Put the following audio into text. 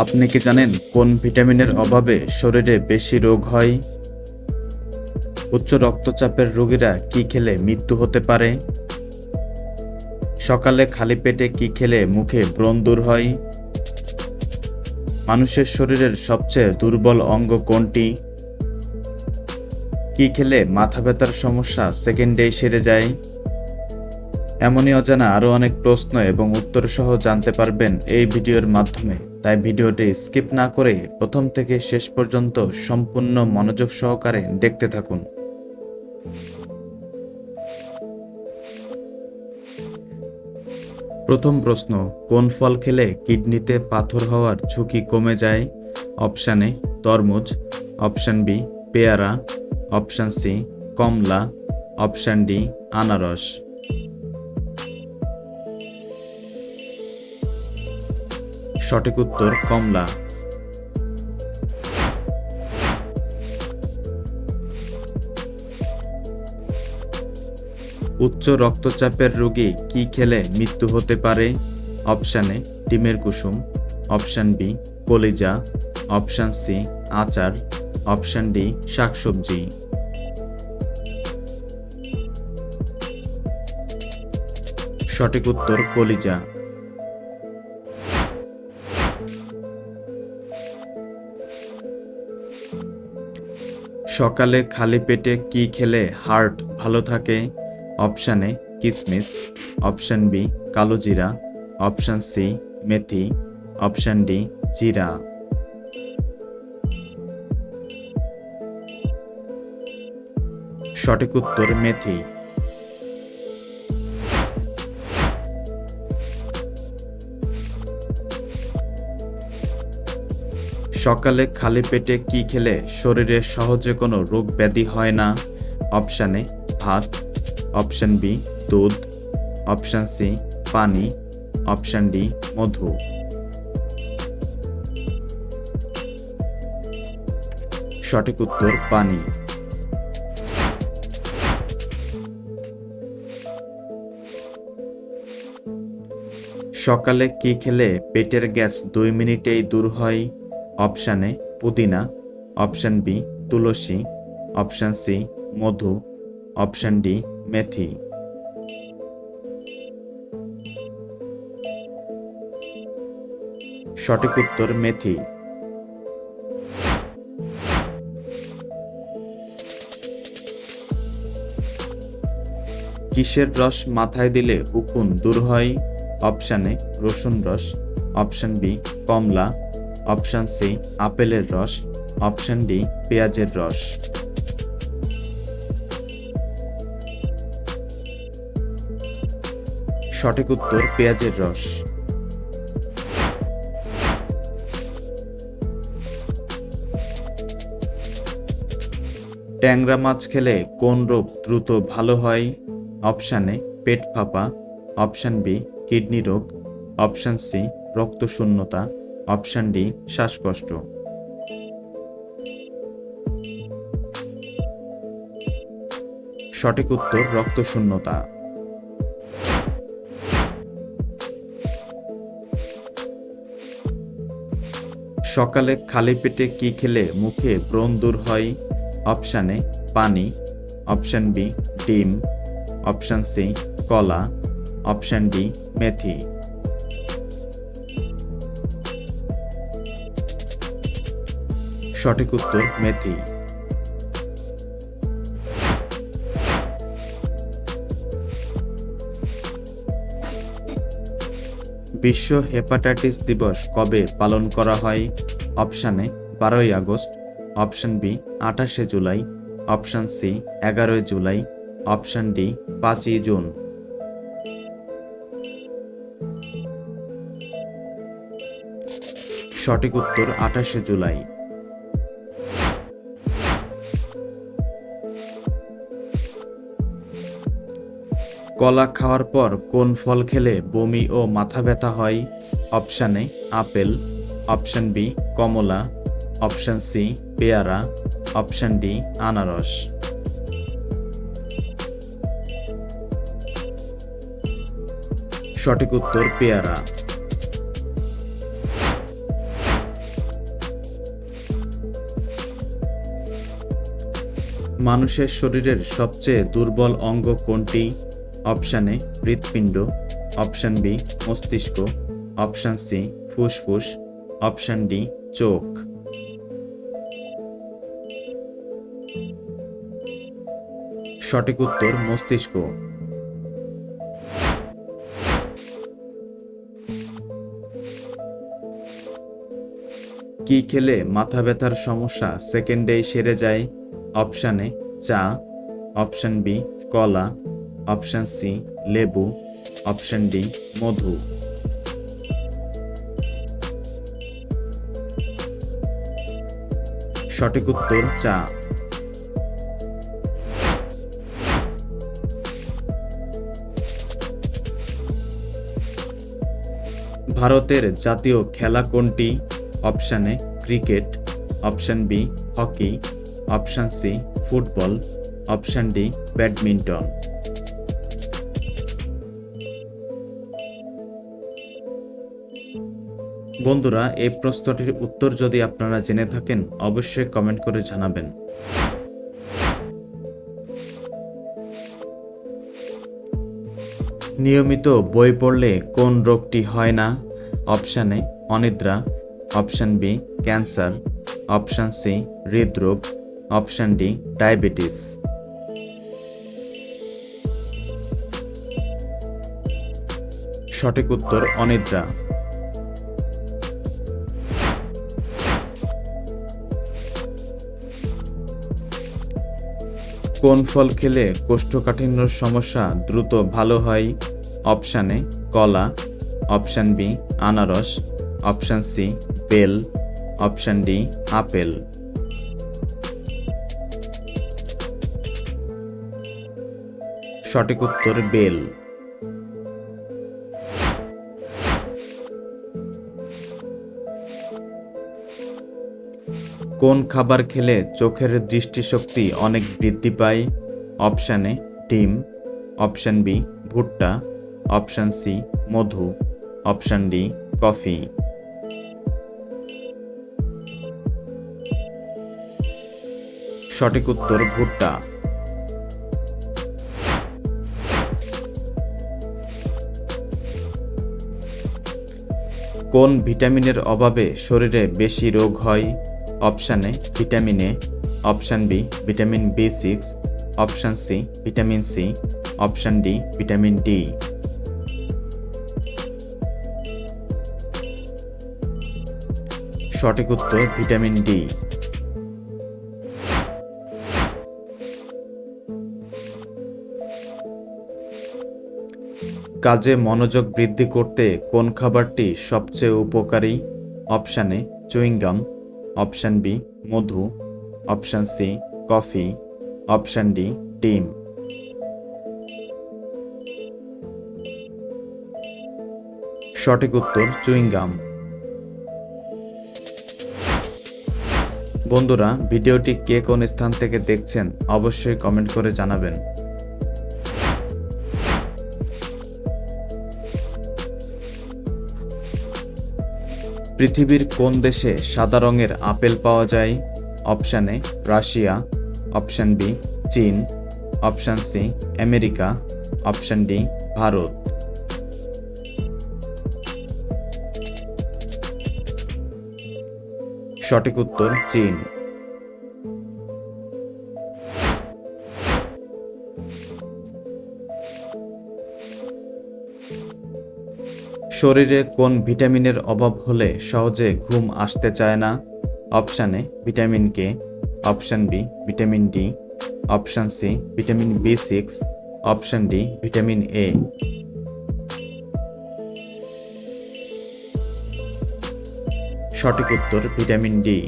আপনি কি জানেন কোন ভিটামিনের অভাবে শরীরে বেশি রোগ হয়? উচ্চ রক্তচাপের রোগীরা কি খেলে মৃত্যু হতে পারে? সকালে খালি পেটে কি খেলে মুখে ব্রণ দূর হয়? মানুষের শরীরের সবচেয়ে দুর্বল অঙ্গ কোনটি? কি খেলে মাথা ব্যথার সমস্যা সেকেন্ডেই সেরে যায়? এমনই অজানা আরও অনেক প্রশ্ন এবং উত্তর সহ জানতে পারবেন এই ভিডিওর মাধ্যমে। তাই ভিডিওটি স্কিপ না করে প্রথম থেকে শেষ পর্যন্ত সম্পূর্ণ মনোযোগ সহকারে দেখতে থাকুন। প্রথম প্রশ্ন, কোন ফল খেলে কিডনিতে পাথর হওয়ার ঝুঁকি কমে যায়? অপশান এ, তরমুজ। অপশান বি, পেয়ারা। অপশান সি, কমলা। অপশান ডি, আনারস। সঠিক উত্তর কমলা। উচ্চ রক্তচাপের রোগী কি খেলে মৃত্যু হতে পারে? অপশান এ, ডিমের কুসুম। অপশান বি, কলিজা। অপশান সি, আচার। অপশান ডি, শাকসবজি। সঠিক উত্তর কলিজা। সকালে খালি পেটে কি খেলে হার্ট ভালো থাকে? অপশান কিসমিস। অপশান বি, কালো জিরা। অপশান সি, মেথি। অপশান ডি, জিরা। সঠিক উত্তর, মেথি। সকালে খালি পেটে কি খেলে শরীরে সহজে কোনো রোগ ব্যাধি হয় না? অপশান এ, ভাত। অপশান বি, দুধ। অপশান সি, পানি। অপশান ডি, মধু। সঠিক উত্তর, পানি। সকালে কি খেলে পেটের গ্যাস দুই মিনিটেই দূর হয়? অপশান এ পুদিনা, অপশান বি তুলসী, অপশান সি মধু, অপশান ডি মেথি। সঠিক উত্তর মেথি। কিসের রস মাথায় দিলে উকুন দূর হয়? অপশান এ রসুন রস, অপশান বি কমলা অপশান সি, আপেলের রস। অপশান ডি, পেঁয়াজের রস। সঠিক উত্তর, পেঁয়াজের রস। ট্যাংরা মাছ খেলে কোন রোগ দ্রুত ভালো হয়? অপশান এ, পেট ফাঁপা। অপশান বি, কিডনি রোগ। অপশান সি, রক্তশূন্যতা। অপশান ডি, শ্বাসকষ্ট। সঠিক উত্তর, রক্তশূন্যতা। সকালে খালি পেটে কি খেলে মুখে ব্রণ দূর হয়? অপশান এ, পানি। অপশান বি, ডিম। অপশান সি, কলা। অপশান ডি, মেথি। সঠিক উত্তর মেথি। বিশ্ব হেপাটাইটিস দিবস কবে পালন করা হয়? অপশান বারোই আগস্ট। অপশান বি, আঠাশে জুলাই। অপশান সি, এগারোই জুলাই। অপশান ডি, পাঁচই জুন। সঠিক উত্তর আঠাশে জুলাই। কলা খাওয়ার পর কোন ফল খেলে বমি ও মাথা ব্যথা হয়? Option A, apple. Option B, Kamala. Option C, পেয়ারা। অপশান ডি, আনারস। সঠিক উত্তর, পেয়ারা। মানুষের শরীরের সবচেয়ে দুর্বল অঙ্গ কোনটি? অপশান এ হৃৎপিণ্ড, অপশান বি মস্তিষ্ক, অপশান সি ফুসফুস, অপশান ডি চোখ। সঠিক উত্তর মস্তিষ্ক। কি খেলে মাথা ব্যথার সমস্যা সেকেন্ডেই সেরে যায়? অপশান এ চা, অপশান বি কলা অপশান সি, লেবু। অপশান ডি, মধু। সঠিক উত্তর চা। ভারতের জাতীয় খেলা কোনটি? Option A, cricket. Option B, hockey. Option C, football. Option D, badminton. বন্ধুরা, এই প্রশ্নটির উত্তর যদি আপনারা জেনে থাকেন, অবশ্যই কমেন্ট করে জানাবেন। নিয়মিত বই পড়লে কোন রোগটি হয় না? Option অনিদ্রা। Option B, cancer. Option C, হৃদরোগ। Option D, diabetes. সঠিক উত্তর, অনিদ্রা। কোন ফল খেলে কোষ্ঠকাঠিন্যর সমস্যা দ্রুত ভালো হয়? অপশান এ, কলা। অপশান বি, আনারস। Option C, bell. Option D, apple. সঠিক উত্তর, বেল। কোন খাবার খেলে চোখের দৃষ্টিশক্তি অনেক বৃদ্ধি পায়? অপশান এ, ডিম। অপশান বি, ভুট্টা। অপশান সি, মধু। Option D, coffee. সঠিক উত্তর, ভুট্টা। কোন ভিটামিনের অভাবে শরীরে বেশি রোগ হয়? Option A vitamin A, option B vitamin B six, option C vitamin C, option D vitamin D. সঠিক উত্তর ভিটামিন ডি। কাজে মনোযোগ বৃদ্ধি করতে কোন খাবারটি সবচেয়ে উপকারী? Option A chewing gum. Option B, Madhu. Option C, coffee. Option D, ডিম। সঠিক উত্তর, চুইংগাম। বন্ধুরা, ভিডিওটি কে কোন স্থান থেকে দেখছেন, অবশ্যই কমেন্ট করে জানাবেন। পৃথিবীর কোন দেশে সাদা রঙের আপেল পাওয়া যায়? Option A, Russia. Option B, চীন। Option C, America. Option D, Bharat. সঠিক উত্তর, চীন। শরীরে কোন ভিটামিনের অভাব হলে সহজে ঘুম আসতে চায় না? Option A vitamin K. Option B, vitamin D. Option C, vitamin B six. Option D, vitamin A. সঠিক উত্তর ভিটামিন ডি।